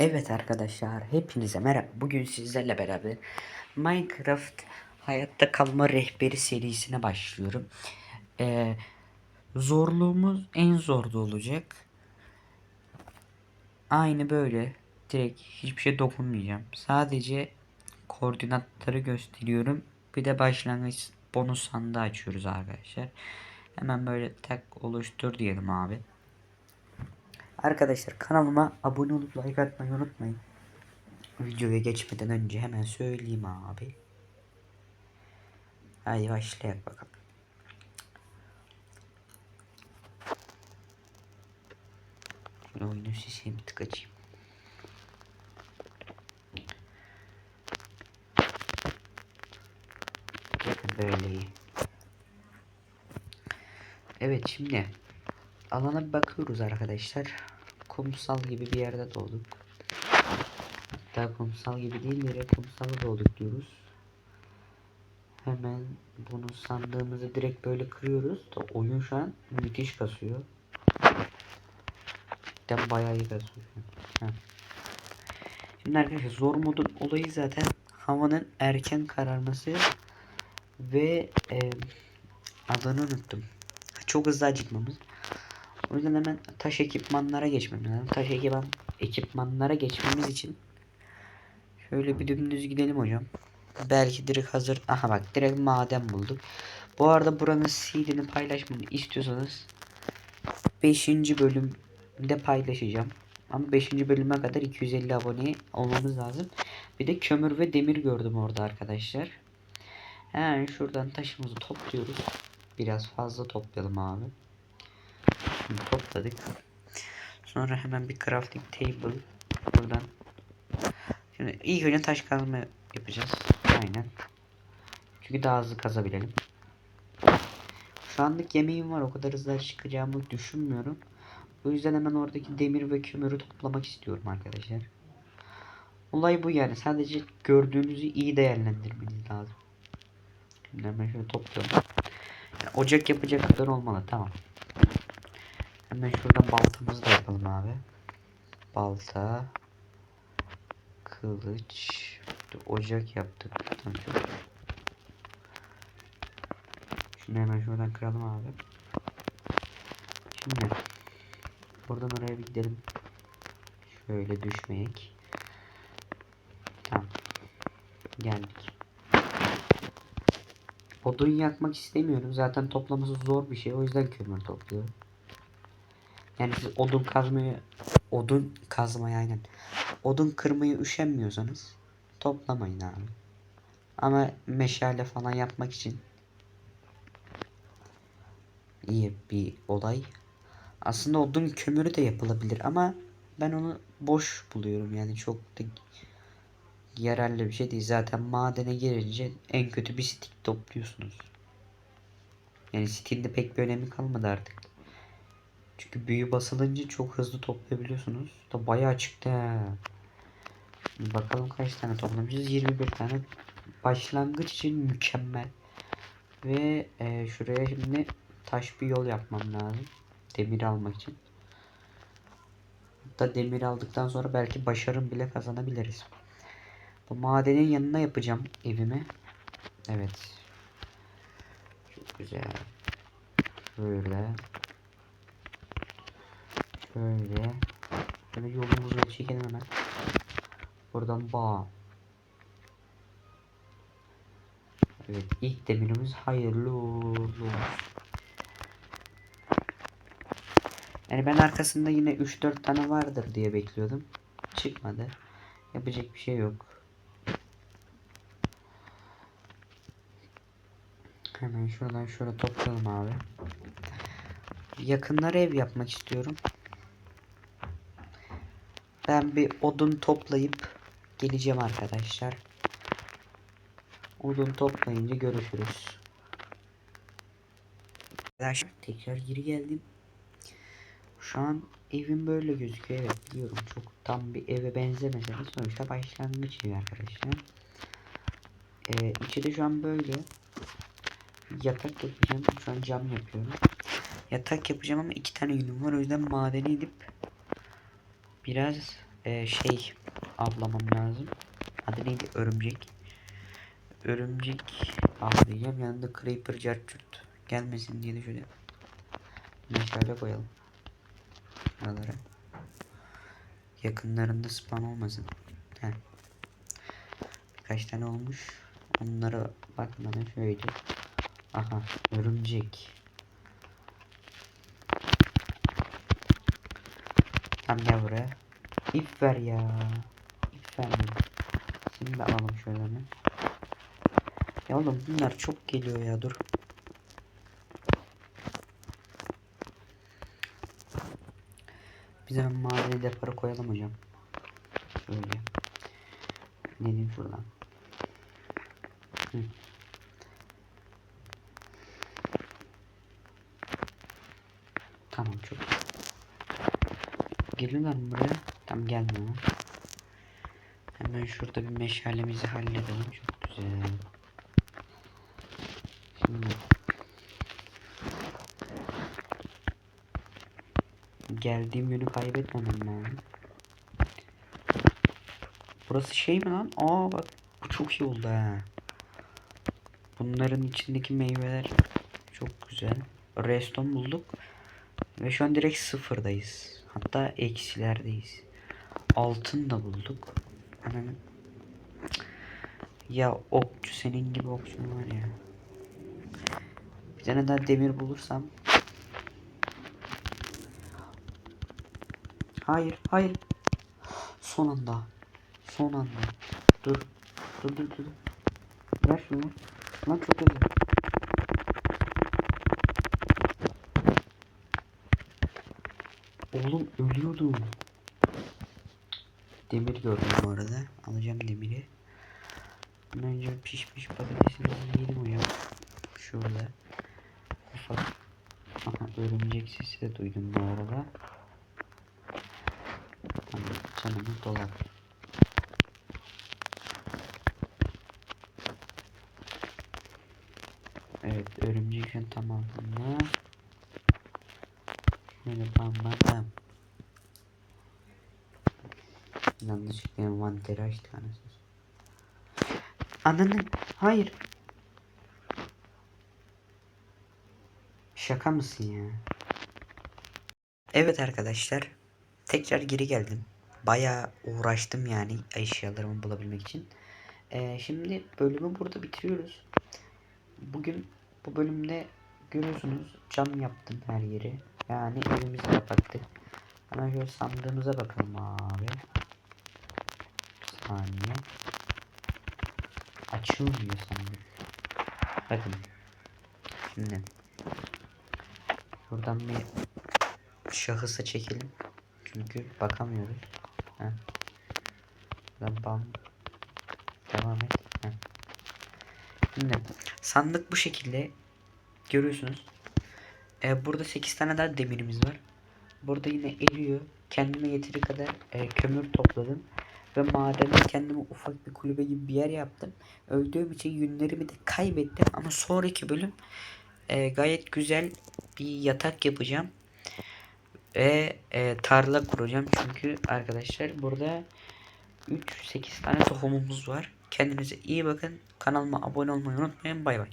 Evet arkadaşlar hepinize merhaba. Bugün sizlerle beraber Minecraft hayatta kalma rehberi serisine başlıyorum. Ee, zorluğumuz en zorda olacak. Aynı böyle direkt hiçbir şey dokunmayacağım. Sadece koordinatları gösteriyorum. Bir de başlangıç bonus sandığı açıyoruz arkadaşlar. Hemen böyle tak oluştur diyelim abi. Arkadaşlar kanalıma abone olup like atmayı unutmayın. Videoya geçmeden önce hemen söyleyeyim abi. Hadi başlayalım bakalım. Şöyle oyunu sesini bir tık açayım. Böyle iyi. Evet şimdi alana bakıyoruz arkadaşlar. Kumsal gibi bir yerde doğduk. Hatta kumsal gibi değil direkt kumsala doğduk diyoruz. Hemen bunu sandığımızı direkt böyle kırıyoruz da oyun şu an müthiş kasıyor. Cidden bayağı iyi kasıyor. Heh. Şimdi arkadaşlar zor modun olayı zaten havanın erken kararması ve e, adını unuttum. Çok hızlı acıkmamız. O yüzden hemen taş ekipmanlara geçmemiz lazım. Taş ekipman, ekipmanlara geçmemiz için şöyle bir dümdüz gidelim hocam. Belki direkt hazır. Aha bak direkt maden bulduk. Bu arada buranın seedini paylaşmamı istiyorsanız 5. bölümde paylaşacağım. Ama 5. bölüme kadar 250 abone olmamız lazım. Bir de kömür ve demir gördüm orada arkadaşlar. Hemen şuradan taşımızı topluyoruz. Biraz fazla toplayalım abi. Şimdi topladık. Sonra hemen bir crafting table buradan. Şimdi ilk önce taş kazma yapacağız. Aynen. Çünkü daha hızlı kazabilelim. Şu anlık yemeğim var. O kadar hızlı çıkacağımı düşünmüyorum. O yüzden hemen oradaki demir ve kömürü toplamak istiyorum arkadaşlar. Olay bu yani. Sadece gördüğünüzü iyi değerlendirmeniz lazım. Şimdi hemen şöyle topluyorum. Ocak yapacak kadar olmalı. Tamam. Hemen şuradan baltamızı da yapalım abi. Balta. Kılıç. Ocak yaptık. Tamam. Şunu hemen şuradan kıralım abi. Şimdi. Buradan oraya bir gidelim. Şöyle düşmeyek. Tamam. Geldik. Odun yakmak istemiyorum. Zaten toplaması zor bir şey. O yüzden kömür topluyorum. Yani siz odun kazmayı odun kazmayı aynen. Odun kırmayı üşenmiyorsanız toplamayın abi. Ama meşale falan yapmak için iyi bir olay. Aslında odun kömürü de yapılabilir ama ben onu boş buluyorum yani çok da yararlı bir şey değil. Zaten madene girince en kötü bir stick topluyorsunuz. Yani stick'in de pek bir önemi kalmadı artık. Çünkü büyü basılınca çok hızlı toplayabiliyorsunuz. Da bayağı çıktı. Şimdi bakalım kaç tane toplamışız. 21 tane. Başlangıç için mükemmel. Ve e, şuraya şimdi taş bir yol yapmam lazım. Demir almak için. Hatta demir aldıktan sonra belki başarım bile kazanabiliriz. Bu madenin yanına yapacağım evimi. Evet. Çok güzel. Böyle. Şöyle. Şöyle yolumuzu çekelim hemen. Buradan bağ. Evet ilk demirimiz hayırlı olsun. Yani ben arkasında yine 3-4 tane vardır diye bekliyordum. Çıkmadı. Yapacak bir şey yok. Hemen şuradan şöyle toplayalım abi. Yakınlara ev yapmak istiyorum. Ben bir odun toplayıp geleceğim arkadaşlar. Odun toplayınca görüşürüz. Arkadaşlar tekrar geri geldim. Şu an evim böyle gözüküyor. Evet biliyorum çok tam bir eve benzemese de sonuçta başlangıç evi arkadaşlar. Ee, içi de şu an böyle. Yatak yapacağım. Şu an cam yapıyorum. Yatak yapacağım ama iki tane yünüm var. O yüzden madene gidip biraz e, şey avlamam lazım. Adı neydi? Örümcek. Örümcek avlayacağım. Yanında Creeper Jarchut gelmesin diye de şöyle meşale koyalım. Buralara. Yakınlarında spawn olmasın. Heh. Kaç tane olmuş? Onlara bakmadan şöyle. Aha örümcek. Tam gel buraya. İp ver ya. İp ver bana. Seni de alalım şöyle hemen. Ya oğlum bunlar çok geliyor ya dur. Biz hemen mavi depara koyalım hocam. Şöyle. Geleyim şuradan. Hı. Tamam çok. iyi. Geliyorlar mı buraya? Tam gelmiyor. Hemen şurada bir meşalemizi halledelim. Çok güzel. Şimdi geldiğim yönü kaybetmemem lazım. Burası şey mi lan? Aa bak bu çok iyi oldu ha. Bunların içindeki meyveler çok güzel. Reston bulduk. Ve şu an direkt sıfırdayız. Hatta eksilerdeyiz. Altın da bulduk. Ananı. Ya okçu senin gibi okçu var ya. Bir tane daha demir bulursam. Hayır, hayır. Son anda. Son anda. Dur. Dur dur dur. Ver şunu. Lan çok hızlı. Oğlum ölüyordum. Demir gördüm bu arada. Alacağım demiri. Önce pişmiş patatesini yiyelim hocam. Şurada. Ufak. Aha örümcek sesi de duydum bu arada. Tamam canımı dolar. Evet örümcek şu tamam bunda. Şöyle bam. Yanlışlıkla envanteri açtı anasını. Ananı hayır. Şaka mısın ya? Evet arkadaşlar. Tekrar geri geldim. Bayağı uğraştım yani eşyalarımı bulabilmek için. Ee, şimdi bölümü burada bitiriyoruz. Bugün bu bölümde görüyorsunuz cam yaptım her yeri. Yani evimizi kapattık. Hemen şöyle sandığımıza bakalım abi. Bir saniye. Açılmıyor sandık. Bakın. Şimdi. Buradan bir şahısa çekelim. Çünkü bakamıyoruz. Heh. Buradan bam. Devam et. Heh. Şimdi sandık bu şekilde. Görüyorsunuz. Ee, burada 8 tane daha demirimiz var. Burada yine eriyor. Kendime yeteri kadar e, kömür topladım. Ve madende kendime ufak bir kulübe gibi bir yer yaptım. Öldüğüm için yünlerimi de kaybettim. Ama sonraki bölüm e, gayet güzel bir yatak yapacağım. Ve e, tarla kuracağım. Çünkü arkadaşlar burada 3-8 tane tohumumuz var. Kendinize iyi bakın. Kanalıma abone olmayı unutmayın. Bay bay.